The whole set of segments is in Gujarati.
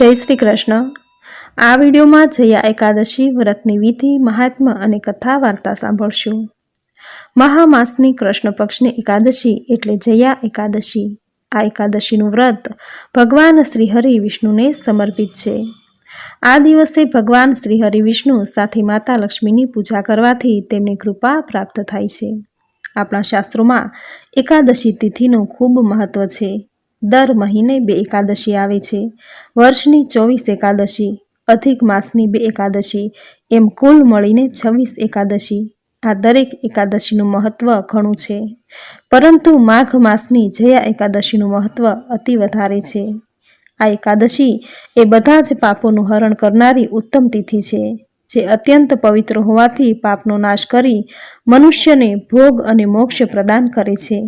જય શ્રી કૃષ્ણ. આ વિડીયોમાં જયા એકાદશી, વ્રતની વિધિ, મહાત્મા અને કથા વાર્તા સાંભળશું. મહામાસની કૃષ્ણ પક્ષની એકાદશી એટલે જયા એકાદશી. આ એકાદશીનું વ્રત ભગવાન શ્રીહરિ વિષ્ણુને સમર્પિત છે. આ દિવસે ભગવાન શ્રીહરિ વિષ્ણુ સાથે માતા લક્ષ્મીની પૂજા કરવાથી તેમને કૃપા પ્રાપ્ત થાય છે. આપણા શાસ્ત્રોમાં એકાદશી તિથિનું ખૂબ મહત્વ છે. દર મહિને બે એકાદશી આવે છે. વર્ષની ચોવીસ એકાદશી, અધિક માસની બે એકાદશી, એમ કુલ મળીને છવ્વીસ એકાદશી. આ દરેક એકાદશીનું મહત્વ ઘણું છે. પરંતુ માઘ માસની જયા એકાદશીનું મહત્વ અતિ વધારે છે. આ એકાદશી એ બધા જ પાપોનું હરણ કરનારી ઉત્તમ તિથિ છે, જે અત્યંત પવિત્ર હોવાથી પાપનો નાશ કરી મનુષ્યને ભોગ અને મોક્ષ પ્રદાન કરે છે.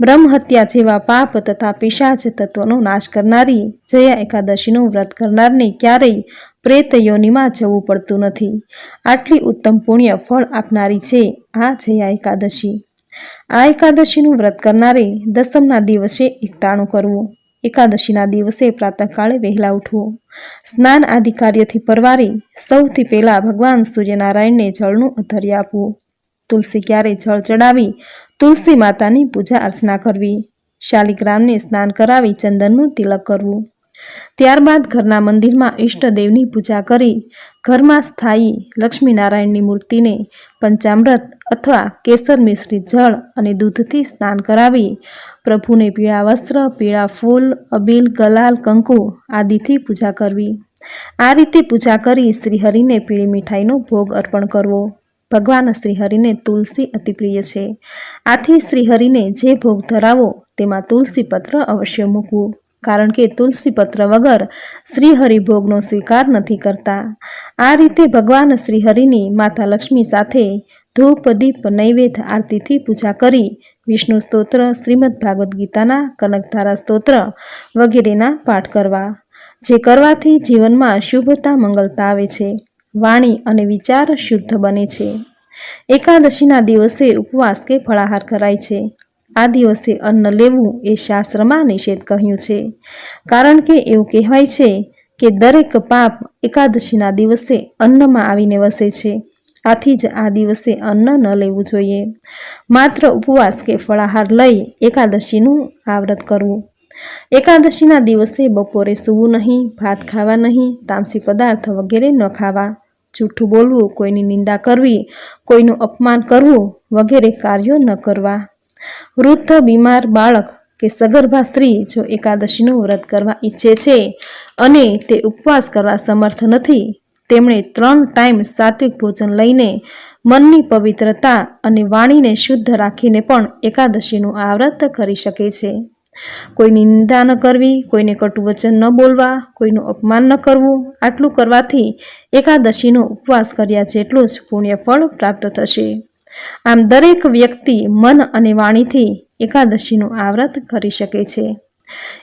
બ્રહ્મ હત્યા જેવા પાપ તથા પિશાચ તત્વનો નાશ કરનારી જયા એકાદશીનું વ્રત કરનારને ક્યારેય પ્રેત યોનિમાં જવું પડતું નથી. આટલી ઉત્તમ પુણ્ય ફળ આપનારી છે આ જયા એકાદશી. આ એકાદશીનું વ્રત કરનારે દસમના દિવસે એકટાણું કરવું. એકાદશીના દિવસે પ્રાતઃકાળે વહેલા ઉઠવું. સ્નાન આદિ કાર્યથી પરવારી સૌથી પહેલા ભગવાન સૂર્યનારાયણને જળનું અધર્ય આપવું. તુલસી ક્યારે જળ ચડાવી તુલસી માતાની પૂજા અર્ચના કરવી શાલિગ્રામને સ્નાન કરાવી ચંદનનું તિલક કરવું. ત્યારબાદ ઘરના મંદિરમાં ઈષ્ટદેવની પૂજા કરી, ઘરમાં સ્થાયી લક્ષ્મીનારાયણની મૂર્તિને પંચામૃત અથવા કેસર મિશ્રિત જળ અને દૂધથી સ્નાન કરાવી, પ્રભુને પીળા વસ્ત્ર, પીળા ફૂલ, અબીલ, ગલાલ, કંકુ આદિથી પૂજા કરવી. આ રીતે પૂજા કરી શ્રીહરિને પીળી મીઠાઈનો ભોગ અર્પણ કરવો. ભગવાન શ્રીહરિને તુલસી અતિ પ્રિય છે. આથી શ્રીહરિને જે ભોગ ધરાવો તેમાં તુલસી પત્ર અવશ્ય મૂકવું. કારણ કે તુલસી પત્ર વગર શ્રીહરિ ભોગનો સ્વીકાર નથી કરતા. આ રીતે ભગવાન શ્રીહરિની માતા લક્ષ્મી સાથે ધૂપ, દીપ, નૈવેદ્ય આરતીથી પૂજા કરી વિષ્ણુ સ્તોત્ર, શ્રીમદ ભાગવદ્ ગીતાના કનકધારા સ્તોત્ર વગેરેના પાઠ કરવા. જે કરવાથી જીવનમાં શુભતા, મંગલતા આવે છે. વાણી અને વિચાર શુદ્ધ બને છે. એકાદશીના દિવસે ઉપવાસ કે ફળાહાર કરાય છે. આ દિવસે અન્ન લેવું એ શાસ્ત્રમાં નિષેધ કહ્યું છે. કારણ કે એવું કહેવાય છે કે દરેક પાપ એકાદશીના દિવસે અન્નમાં આવીને વસે છે. આથી જ આ દિવસે અન્ન ન લેવું જોઈએ. માત્ર ઉપવાસ કે ફળાહાર લઈ એકાદશીનું આવ્રત કરવું. એકાદશીના દિવસે બપોરે સૂવું નહીં, ભાત ખાવા નહીં, તામસી પદાર્થ વગેરે ન ખાવા. જૂઠું બોલવું, કોઈની નિંદા કરવી, કોઈનું અપમાન કરવું વગેરે કાર્યો ન કરવા. વૃદ્ધ, બીમાર બાળક કે સગર્ભા સ્ત્રી જો એકાદશીનું વ્રત કરવા ઈચ્છે છે અને તે ઉપવાસ કરવા સમર્થ નથી, તેમણે ત્રણ ટાઈમ સાત્વિક ભોજન લઈને મનની પવિત્રતા અને વાણીને શુદ્ધ રાખીને પણ એકાદશીનું આ વ્રત કરી શકે છે. કોઈની નિંદા ન કરવી, કોઈને કટુ વચન ન બોલવા, કોઈનું અપમાન ન કરવું, આટલું કરવાથી એકાદશીનો ઉપવાસ કર્યા જેટલું જ પુણ્યફળ પ્રાપ્ત થશે. આમ દરેક વ્યક્તિ મન અને વાણીથી એકાદશીનું આવ્રત કરી શકે છે.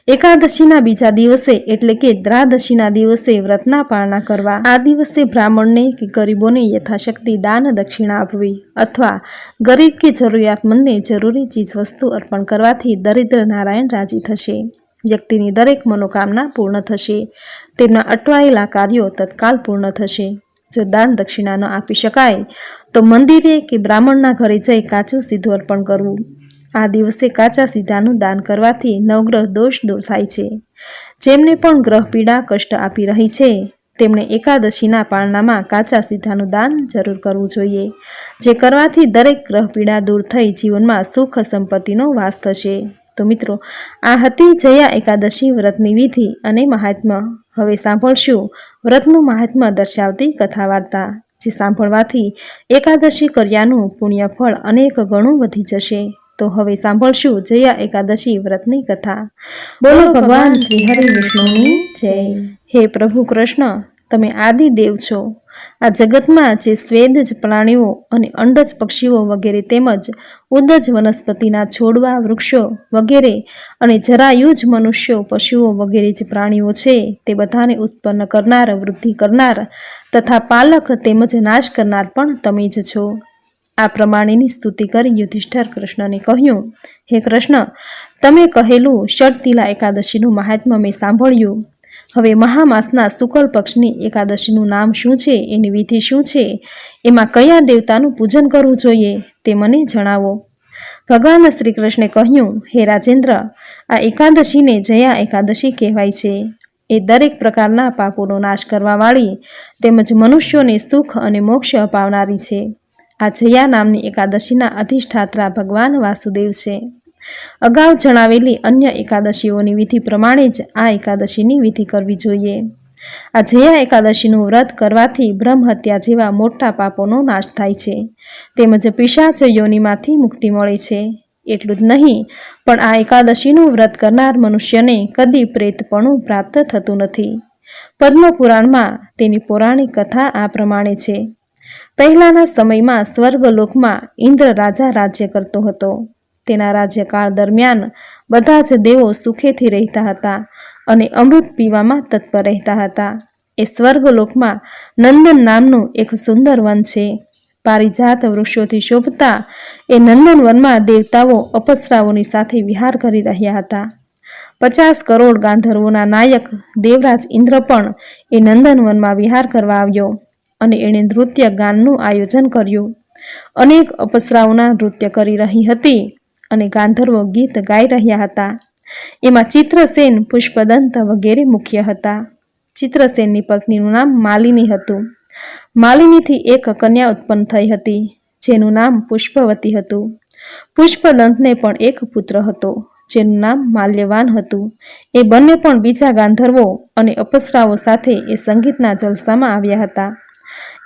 એકાદશીના બીજા દિવસે એટલે કે દ્રાદશીના દિવસે વ્રતના પાળના કરવા. આ દિવસે બ્રાહ્મણને કે ગરીબોને યથાશક્તિ દાન દક્ષિણા આપવી અથવા ગરીબ કે જરૂરિયાતમંદને જરૂરી ચીજવસ્તુ અર્પણ કરવાથી દરિદ્ર નારાયણ રાજી થશે. વ્યક્તિની દરેક મનોકામના પૂર્ણ થશે. તેમના અટવાયેલા કાર્યો તત્કાલ પૂર્ણ થશે. જો દાન દક્ષિણા ન આપી શકાય, તો મંદિરે કે બ્રાહ્મણના ઘરે જઈ કાચું સીધું અર્પણ કરવું. આ દિવસે કાચા સીધાનું દાન કરવાથી નવગ્રહ દોષ દૂર થાય છે. જેમને પણ ગ્રહ પીડા, કષ્ટ આપી રહી છે તેમણે એકાદશીના પાળનામાં કાચા સીધાનું દાન જરૂર કરવું જોઈએ, જે કરવાથી દરેક ગ્રહ પીડા દૂર થઈ જીવનમાં સુખ સંપત્તિનો વાસ થશે. તો મિત્રો, આ હતી જયા એકાદશી વ્રતની વિધિ અને મહાત્મ્ય. હવે સાંભળશું વ્રતનું મહાત્મ્ય દર્શાવતી કથા વાર્તા જે સાંભળવાથી એકાદશી કર્યાનું પુણ્ય ફળ અનેક ગણું વધી જશે. તો હવે સાંભળશું જયા એકાદશી વ્રતની કથા. બોલો ભગવાન શ્રી હરિ વિષ્ણુની જય. હે પ્રભુ કૃષ્ણ, તમે આદિ દેવ છો. આ જગતમાં જે સ્વેદજ પ્રાણીઓ અને અંડજ પક્ષીઓ વગેરે તેમજ ઉદજ વનસ્પતિના છોડવા, વૃક્ષો વગેરે અને જરાયુજ મનુષ્યો, પશુઓ વગેરે જે પ્રાણીઓ છે તે બધાને ઉત્પન્ન કરનાર, વૃદ્ધિ કરનાર તથા પાલક તેમજ નાશ કરનાર પણ તમે જ છો. આ પ્રમાણેની સ્તુતિ કરી યુધિષ્ઠર કૃષ્ણને કહ્યું, હે કૃષ્ણ, તમે કહેલું ષટતિલા એકાદશીનું મહાત્મ્ય મેં સાંભળ્યું. હવે મહામાસના શુકલ પક્ષની એકાદશીનું નામ શું છે, એની વિધિ શું છે, એમાં કયા દેવતાનું પૂજન કરવું જોઈએ તે મને જણાવો. ભગવાન શ્રી કૃષ્ણે કહ્યું, હે રાજેન્દ્ર, આ એકાદશીને જયા એકાદશી કહેવાય છે. એ દરેક પ્રકારના પાપોનો નાશ કરવાવાળી તેમજ મનુષ્યોને સુખ અને મોક્ષ અપાવનારી છે. આ જયા નામની એકાદશીના અધિષ્ઠાત્રા ભગવાન વાસુદેવ છે. અગાઉ જણાવેલી અન્ય એકાદશીઓની વિધિ પ્રમાણે જ આ એકાદશીની વિધિ કરવી જોઈએ. આ જયા એકાદશીનું વ્રત કરવાથી બ્રહ્મહત્યા જેવા મોટા પાપોનો નાશ થાય છે. તેમજ પિશાચ યોનિમાંથી મુક્તિ મળે છે. એટલું જ નહીં, પણ આ એકાદશીનું વ્રત કરનાર મનુષ્યને કદી પ્રેતપણું પ્રાપ્ત થતું નથી. પદ્મ પુરાણમાં તેની પૌરાણિક કથા આ પ્રમાણે છે. પહેલાના સમયમાં સ્વર્ગલોકમાં ઇન્દ્ર રાજા રાજ્ય કરતો હતો. તેના રાજ્યકાળ દરમિયાન બધા જ દેવો સુખેથી રહેતા હતા અને અમૃત પીવામાં તત્પર રહેતા હતા. એ સ્વર્ગલોકમાં નંદન નામનું એક સુંદર વન છે. પારિજાત વૃક્ષોથી શોભતા એ નંદનવનમાં દેવતાઓ અપસરાઓની સાથે વિહાર કરી રહ્યા હતા. પચાસ કરોડ ગાંધર્વોના નાયક દેવરાજ ઇન્દ્ર પણ એ નંદનવનમાં વિહાર કરવા આવ્યો. અને એણે નૃત્ય ગાનનું આયોજન કર્યું. અનેક અપસરાઓના નૃત્ય કરી રહી હતી અને ગાંધર્વો ગીત ગાઈ રહ્યા હતા. એમાં ચિત્રસેન, પુષ્પદંત વગેરે મુખ્ય હતા. ચિત્રસેનની પત્નીનું નામ માલિની હતું. માલિનીથી એક કન્યા ઉત્પન્ન થઈ હતી, જેનું નામ પુષ્પવતી હતું. પુષ્પદંતને પણ એક પુત્ર હતો, જેનું નામ માલ્યવાન હતું. એ બંને પણ બીજા ગાંધર્વો અને અપસરાઓ સાથે એ સંગીતના જલસામાં આવ્યા હતા.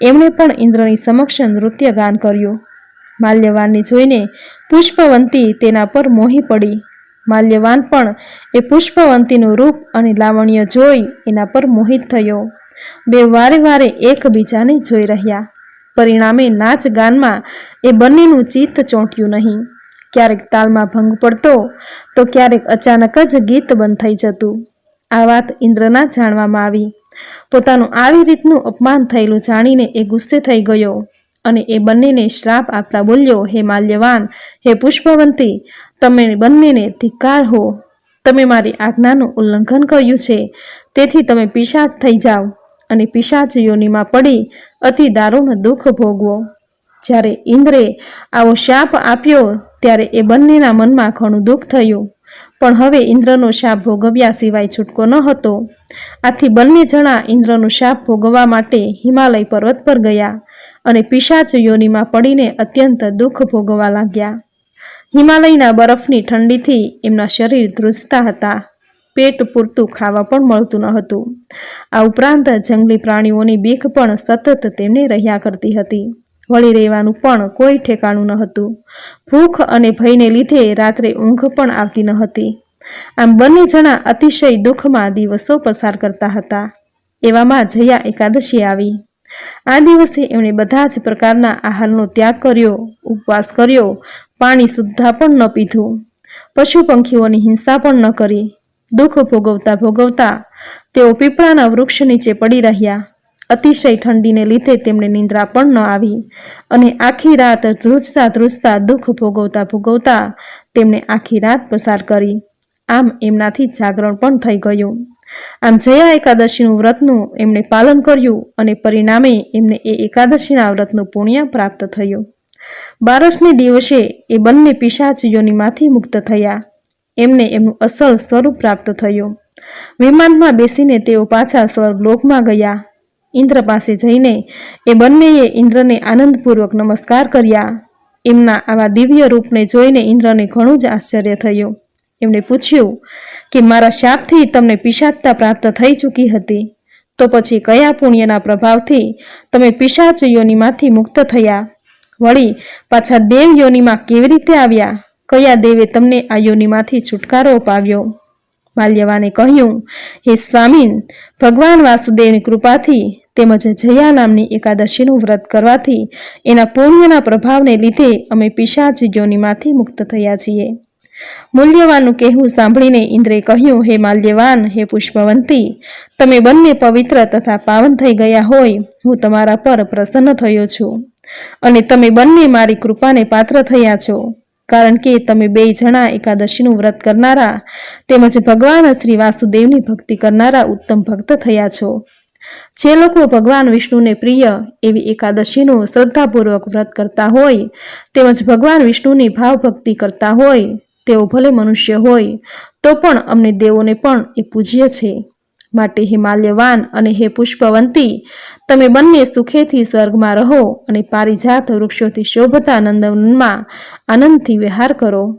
એમણે પણ ઇન્દ્રની સમક્ષ નૃત્ય ગાન કર્યું. માલ્યવાનને જોઈને પુષ્પવંતી તેના પર મોહી પડી. માલ્યવાન પણ એ પુષ્પવંતીનું રૂપ અને લાવણ્ય જોઈ એના પર મોહિત થયો. બે વારે વારે એકબીજાને જોઈ રહ્યા. પરિણામે નાચ ગાનમાં એ બંનેનું ચિત્ત ચોંટ્યું નહીં. ક્યારેક તાલમાં ભંગ પડતો, તો ક્યારેક અચાનક જ ગીત બંધ થઈ જતું. આ વાત ઇન્દ્રના જાણવામાં આવી. પોતાનું આવી રીતનું અપમાન થયેલું જાણીને એ ગુસ્સે થઈ ગયો અને એ બંનેને શ્રાપ આપતા બોલ્યો, હે માલ્યવાન, હે પુષ્પવંતી, તમે બંનેને ધિક્કાર હો. તમે મારી આજ્ઞાનું ઉલ્લંઘન કર્યું છે. તેથી તમે પિશાચ થઈ જાઓ અને પિશાચ યોનિમાં પડી અતિ દારૂણ દુઃખ ભોગવો. જ્યારે ઇન્દ્રે આવો શાપ આપ્યો, ત્યારે એ બંનેના મનમાં ઘણું દુઃખ થયું. પણ હવે ઇન્દ્રનો શાપ ભોગવ્યા સિવાય છૂટકો ન હતો. આથી બંને જણા ઇન્દ્રનો શાપ ભોગવવા માટે હિમાલય પર્વત પર ગયા અને પિશાચ યોનીમાં પડીને અત્યંત દુઃખ ભોગવવા લાગ્યા. હિમાલયના બરફની ઠંડીથી એમના શરીર ધ્રુજતા હતા. પેટ પૂરતું ખાવા પણ મળતું ન હતું. આ ઉપરાંત જંગલી પ્રાણીઓની બીક પણ સતત તેમને રહ્યા કરતી હતી. વળી રહેવાનું પણ કોઈ ઠેકાણું ન હતું. ભૂખ અને ભયને લીધે રાત્રે ઊંઘ પણ આવતી ન હતી. આમ બંને જણા અતિશય દુઃખમાં દિવસો પસાર કરતા હતા. એવામાં જયા એકાદશી આવી. આ દિવસે એમણે બધા જ પ્રકારના આહારનો ત્યાગ કર્યો, ઉપવાસ કર્યો, પાણી સુદ્ધા પણ ન પીધું. પશુ પંખીઓની હિંસા પણ ન કરી. દુઃખ ભોગવતા ભોગવતા તેઓ પીપળાના વૃક્ષ નીચે પડી રહ્યા. અતિશય ઠંડીને લીધે તેમને નિંદ્રા પણ ન આવી. અને આખી રાત ધ્રુજતા ધ્રુજતા દુઃખ ભોગવતા ભોગવતા તેમણે આખી રાત પસાર કરી. આમ એમનાથી જાગરણ પણ થઈ ગયું. આમ જયા એકાદશીનું વ્રતનું એમણે પાલન કર્યું અને પરિણામે એમને એ એકાદશીના વ્રતનું પુણ્ય પ્રાપ્ત થયું. બારસને દિવસે એ બંને પિશાચ યોનિમાંથી મુક્ત થયા. એમને એમનું અસલ સ્વરૂપ પ્રાપ્ત થયું. વિમાનમાં બેસીને તેઓ પાછા સ્વર્ગલોકમાં ગયા. ઇન્દ્ર પાસે જઈને એ બંનેએ ઇન્દ્રને આનંદપૂર્વક નમસ્કાર કર્યા. એમના આવા દિવ્ય રૂપને જોઈને ઇન્દ્રને ઘણું જ આશ્ચર્ય થયું. એમણે પૂછ્યું કે મારા શાપથી તમને પિશાચતા પ્રાપ્ત થઈ ચૂકી હતી. તો પછી કયા પુણ્યના પ્રભાવથી તમે પિશાચ યોનિમાંથી મુક્ત થયા? વળી પાછા દેવ યોનિમાં કેવી રીતે આવ્યા? કયા દેવે તમને આ યોનિમાંથી છુટકારો અપાવ્યો? માલ્યવાને કહ્યું, હે સ્વામીન, ભગવાન વાસુદેવની કૃપાથી તેમજ જયા નામની એકાદશીનું વ્રત કરવાથી એના પુણ્યના પ્રભાવને લીધે અમે પિશાચ યોનિમાંથી મુક્ત થયા છીએ. મૂલ્યવાનનું કહેવું સાંભળીને ઇન્દ્રે કહ્યું, હે માલ્યવાન, હે પુષ્પવંતી, તમે બંને પવિત્ર તથા પાવન થઈ ગયા હોય, હું તમારા પર પ્રસન્ન થયો છું. અને તમે બંને મારી કૃપાને પાત્ર થયા છો. કારણ કે તમે બે જણા એકાદશીનું વ્રત કરનારા તેમજ ભગવાન શ્રી વાસુદેવની ભક્તિ કરનારા ઉત્તમ ભક્ત થયા છો. જે લોકો ભગવાન વિષ્ણુને પ્રિય એવી એકાદશીનું શ્રદ્ધાપૂર્વક વ્રત કરતા હોય, તેમજ ભગવાન વિષ્ણુની ભાવભક્તિ કરતા હોય, તેઓ ભલે મનુષ્ય હોય, તો પણ અમને દેવોને પણ એ પૂજ્ય છે. માટે હે માલ્યવાન અને હે પુષ્પવંતી, તમે બંને સુખેથી સ્વર્ગમાં રહો અને પારિજાત વૃક્ષોથી શોભતા નંદવનમાં આનંદથી વિહાર કરો.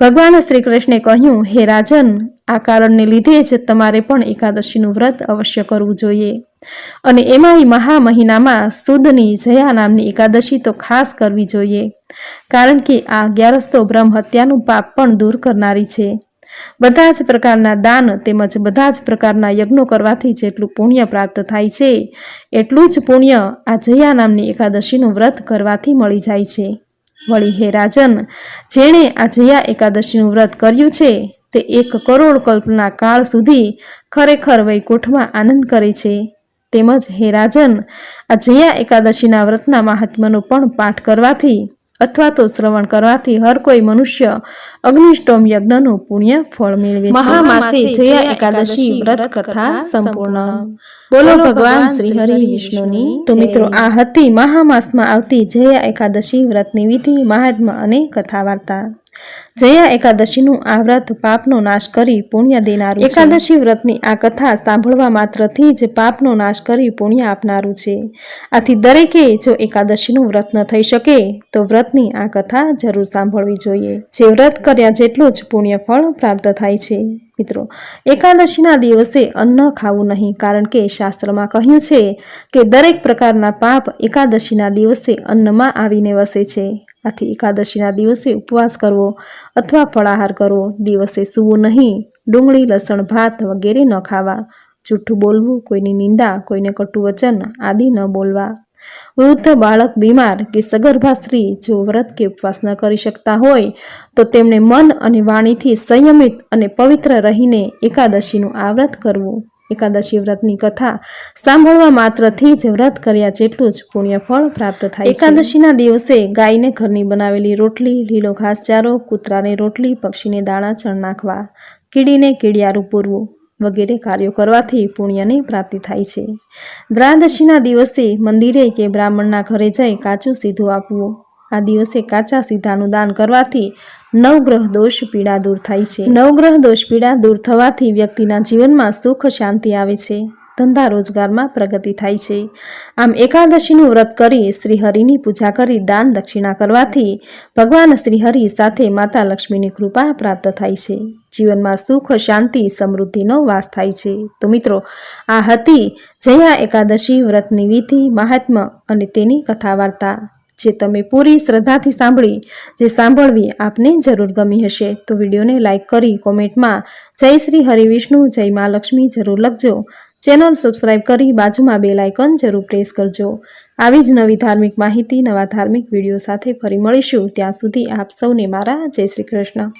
ભગવાન શ્રી કૃષ્ણે કહ્યું, હે રાજન, આ કારણને લીધે જ તમારે પણ એકાદશીનું વ્રત અવશ્ય કરવું જોઈએ. અને એમાંય મહા મહિનામાં સુદની જયા નામની એકાદશી તો ખાસ કરવી જોઈએ, કારણ કે આ અગિયારસ્તો બ્રહ્મ હત્યાનું પાપ પણ દૂર કરનારી છે. બધા જ પ્રકારના દાન તેમજ બધા જ પ્રકારના યજ્ઞો કરવાથી જેટલું પુણ્ય પ્રાપ્ત થાય છે, એટલું જ પુણ્ય આ જયા નામની એકાદશીનું વ્રત કરવાથી મળી જાય છે. વળી હે રાજન જેણે આ જયા એકાદશીનું વ્રત કર્યું છે તે એક કરોડ કલ્પના કાળ સુધી ખરેખર વૈકુંઠમાં આનંદ કરે છે. તેમજ હે રાજન આ જયા એકાદશીના વ્રતના મહાત્માનો પણ પાઠ કરવાથી અથવા તો શ્રવણ કરવાથી હર કોઈ મનુષ્ય અગ્નિષ્ટોમ યજ્ઞનું પુણ્ય ફળ મેળવે છે. મહામાસે જયા એકાદશી વ્રત કથા સંપૂર્ણ. બોલો ભગવાન શ્રી હરિ વિષ્ણુની તો મિત્રો આ હતી મહામાસમાં આવતી જયા એકાદશી વ્રતની વિધિ મહાત્મા અને કથા વાર્તા જયા એકાદશીનું આ વ્રત પાપનો નાશ કરી પુણ્ય દેનારું એકાદશી વ્રતની આ કથા સાંભળવા માત્રથી જ પાપનો નાશ કરી પુણ્ય આપનારું છે. આથી દરેકે જો એકાદશીનું વ્રત ન થઈ શકે, તો વ્રતની આ કથા જરૂર સાંભળવી જોઈએ. જે વ્રત કર્યા જેટલું જ પુણ્ય ફળ પ્રાપ્ત થાય છે. મિત્રો, એકાદશીના દિવસે અન્ન ખાવું નહીં, કારણ કે શાસ્ત્રમાં કહ્યું છે કે દરેક પ્રકારના પાપ એકાદશીના દિવસે અન્નમાં આવીને વસે છે. આથી એકાદશીના દિવસે ઉપવાસ કરવો અથવા ફળાહાર કરવો. દિવસે સૂવું નહીં, ડુંગળી, લસણ, ભાત વગેરે ન ખાવા. જૂઠું બોલવું, કોઈની નિંદા, કોઈને કટુ વચન આદિ ન બોલવા. વૃદ્ધ બાળક બીમાર કે સગર્ભા સ્ત્રી જો વ્રત કે ઉપવાસ ન કરી શકતા હોય, તો તેમણે મન અને વાણીથી સંયમિત અને પવિત્ર રહીને એકાદશીનું આ વ્રત કરવું. એકાદશી વ્રતની કથા સાંભળવા માત્રથી જ વ્રત કર્યા જેટલું જ પુણ્ય ફળ પ્રાપ્ત થાય એકાદશીના દિવસે ગાયને ઘરની બનાવેલી રોટલી, લીલો ઘાસચારો, કૂતરાને રોટલી, પક્ષીને દાણા ચણ નાખવા, કીડીને કીડિયારું પૂરવું વગેરે કાર્યો કરવાથી પુણ્યની પ્રાપ્તિ થાય છે. દ્રાદશીના દિવસે મંદિરે કે બ્રાહ્મણના ઘરે જઈ કાચું સીધું આપવું આ દિવસે કાચા સીધાનું દાન કરવાથી નવગ્રહ દોષ પીડા દૂર થાય છે. નવગ્રહ દોષ પીડા દૂર થવાથી વ્યક્તિના જીવનમાં સુખ શાંતિ આવે છે. ધંધા રોજગારમાં પ્રગતિ થાય છે. આમ એકાદશીનું વ્રત કરી શ્રીહરિની પૂજા કરી દાન દક્ષિણા કરવાથી ભગવાન શ્રીહરિ સાથે માતા લક્ષ્મીની કૃપા પ્રાપ્ત થાય છે. જીવનમાં સુખ, શાંતિ, સમૃદ્ધિનો વાસ થાય છે. તો મિત્રો, આ હતી જયા એકાદશી વ્રતની વિધિ મહાત્મા અને તેની કથા વાર્તા જે તમે પૂરી શ્રદ્ધાથી સાંભળી, જે સાંભળવી આપને જરૂર ગમી હશે. તો વિડીયોને લાઇક કરી કોમેન્ટમાં જય શ્રી હરિવિષ્ણુ જય મા લક્ષ્મી જરૂર લખજો. ચેનલ સબસ્ક્રાઇબ કરી બાજુમાં બે લાઇકન જરૂર પ્રેસ કરજો. આવી જ નવી ધાર્મિક માહિતી, નવા ધાર્મિક વીડિયો સાથે ફરી મળીશું. ત્યાં સુધી આપ સૌને મારા જય શ્રી કૃષ્ણ.